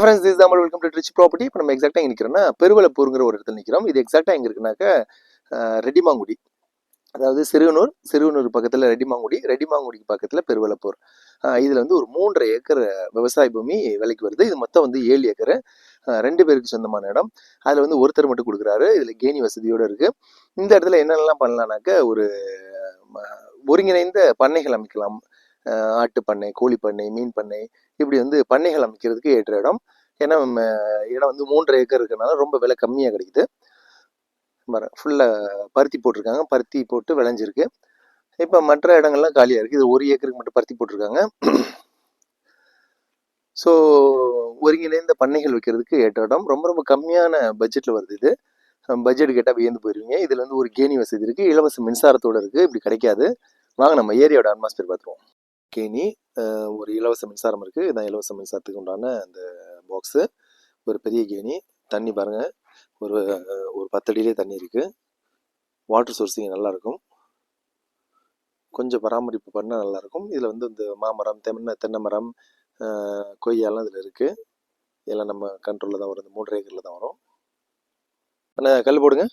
Friends is Tamil welcome to rich property இப்போ நம்ம எக்ஸாக்டாக எங்கே நிற்கிறோம்னா பெருவலப்பூருங்கிற ஒரு இடத்துல நிற்கிறோம் இது எக்ஸாக்டாக எங்கே இருக்குனாக்க ரெட்டிமாங்குடி. அதாவது சிறுவனூர் சிறுவனூர் பக்கத்தில் ரெட்டிமாங்குடி ரெட்டிமாங்குடிக்கு பக்கத்தில் பெருவலப்பூர் இதில் வந்து ஒரு மூன்றரை ஏக்கர் விவசாய பூமி விலைக்கு வருது. இது மொத்தம் வந்து ஏழு ஏக்கர். ரெண்டு பேருக்கு சொந்தமான இடம். அதில் வந்து ஒருத்தர் மட்டும் கொடுக்குறாரு. இதில் கேணி வசதியோடு இருக்குது இந்த இடத்துல என்னென்னலாம் பண்ணலான்னாக்க ஒரு ஒருங்கிணைந்த பண்ணைகள் அமைக்கலாம். ஆட்டு பண்ணை கோழி பண்ணை மீன் பண்ணை இப்படி வந்து பண்ணைகள் அமைக்கிறதுக்கு ஏற்ற இடம். ஏன்னா இடம் வந்து மூன்று ஏக்கர் இருக்கிறனால ரொம்ப விலை கம்மியாக கிடைக்குது. ஃபுல்லாக பருத்தி போட்டிருக்காங்க. பருத்தி போட்டு விளைஞ்சிருக்கு. இப்போ மற்ற இடங்கள்லாம் காலியாக இருக்குது இது ஒரு ஏக்கருக்கு மட்டும் பருத்தி போட்டிருக்காங்க. ஸோ ஒருங்கிணைந்த பண்ணைகள் வைக்கிறதுக்கு ஏற்ற இடம். ரொம்ப ரொம்ப கம்மியான பட்ஜெட்டில் வருது இது. பட்ஜெட் கேட்டால் வியந்து போயிருவீங்க. இதில் வந்து ஒரு கேணி வசதி இருக்குது இலவச மின்சாரத்தோடு இருக்குது இப்படி கிடைக்காது. வாங்க நம்ம ஏரியாவோட அட்மாஸ்பியர் பார்த்துருவோம். கேணி ஒரு இலவச மின்சாரம் இருக்குது இதான் இலவச மின்சாரத்துக்கு உண்டான அந்த பாக்ஸு. ஒரு பெரிய கேணி. தண்ணி பாருங்கள் ஒரு ஒரு பத்தடியிலே தண்ணி இருக்குது வாட்டர் சோர்ஸிங் நல்லாயிருக்கும் கொஞ்சம் பராமரிப்பு பண்ணால் நல்லாயிருக்கும் இதில் வந்து இந்த மாமரம் தென்னை தென்னை மரம் கொய்யாலாம் இதில் இருக்குது இதெல்லாம் நம்ம கண்ட்ரோலில் தான் வரும். இந்த மூன்று ஏக்கரில் தான் வரும். ஆனால் கல் போடுங்க.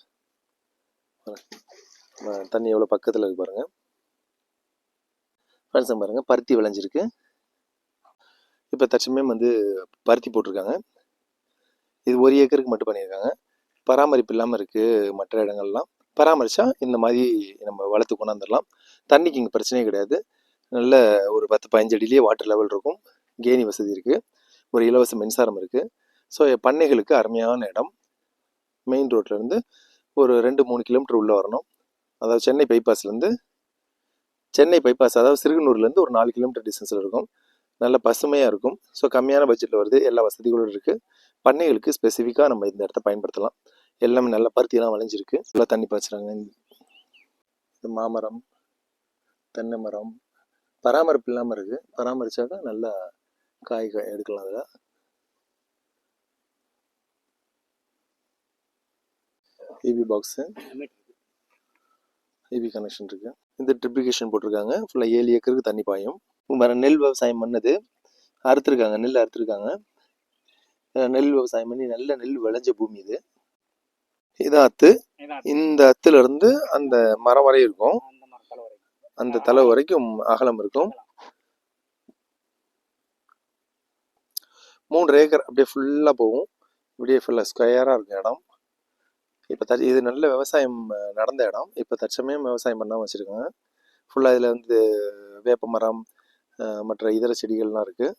தண்ணி எவ்வளோ பக்கத்தில் இருக்கு பாருங்கள் ஃப்ரெண்ட்ஸ் பாருங்கள் பருத்தி விளைஞ்சிருக்கு. இப்போ தற்சமயம் வந்து பருத்தி போட்டிருக்காங்க. இது ஒரு ஏக்கருக்கு மட்டும் பண்ணியிருக்காங்க. பராமரிப்பு இல்லாமல் இருக்குது மற்ற இடங்கள்லாம். பராமரித்தா இந்த மாதிரி நம்ம வளர்த்து கொண்டாந்துடலாம். தண்ணிக்கு இங்கே பிரச்சனையே கிடையாது. நல்ல ஒரு பத்து பதினஞ்சு அடியிலேயே வாட்டர் லெவல் இருக்கும். கேணி வசதி இருக்குது ஒரு இலவச மின்சாரம் இருக்குது ஸோ பண்ணைகளுக்கு அருமையான இடம். மெயின் ரோட்லேருந்து ஒரு ரெண்டு மூணு கிலோமீட்டர் உள்ளே வரணும். அதாவது சென்னை பைபாஸ்லேருந்து சென்னை பைபாஸ் அதாவது சிறுகனூர்லேருந்து ஒரு நாலு கிலோமீட்டர் டிஸ்டன்ஸில் இருக்கும். நல்ல பசுமையாக இருக்கும். ஸோ கம்மியான பட்ஜெட்டில் வருது. எல்லா வசதிகளும் இருக்குது பண்ணைகளுக்கு ஸ்பெசிஃபிக்காக நம்ம இந்த இடத்த பயன்படுத்தலாம். எல்லாமே நல்ல பருத்தியெல்லாம் விளைஞ்சிருக்கு. நல்லா தண்ணி பாய்ச்சுறாங்க. இந்த மாமரம் தென்னை மரம் பராமரிப்பு இல்லாமல் இருக்குது பராமரிச்சாக்கா நல்லா காய் காய் எடுக்கலாம் அதில். இபி பாக்ஸு இபி கனெக்ஷன் இருக்குது இந்த ட்ரிப்ளிகேஷன் போட்டிருக்காங்க. ஃபுல்லாக ஏழு ஏக்கருக்கு தண்ணி பாயும். வேறு நெல் விவசாயம் பண்ணது. அறுத்துருக்காங்க நெல் அறுத்துருக்காங்க. நெல் விவசாயம் பண்ணி நல்ல நெல் விளைஞ்ச பூமி இது. இதான் அத்து. இந்த அத்துல இருந்து அந்த மரம் வரை இருக்கும். அந்த தலை வரைக்கும். அகலம் இருக்கும். மூன்று ஏக்கர் அப்படியே ஃபுல்லாக போகும். இப்படியே ஃபுல்லாக ஸ்கொயராக இருக்கும் இடம். இப்போ த இது நல்ல விவசாயம் நடந்த இடம். இப்போ தற்சமயம் விவசாயம் பண்ணாமல் வச்சுருக்காங்க. ஃபுல்லாக இதில் வந்து வேப்ப மரம் மற்ற இதர செடிகள்லாம் இருக்குது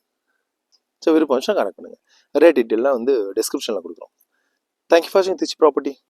ஸோ விருப்பம் வச்சா கனெக்ட் பண்ணுங்கள் ரேட் டீட்டெயிலாம் வந்து டிஸ்கிரிப்ஷனில் கொடுக்குறோம். தேங்க்யூ ஃபார் வாட்சிங் திச் ப்ராப்பர்ட்டி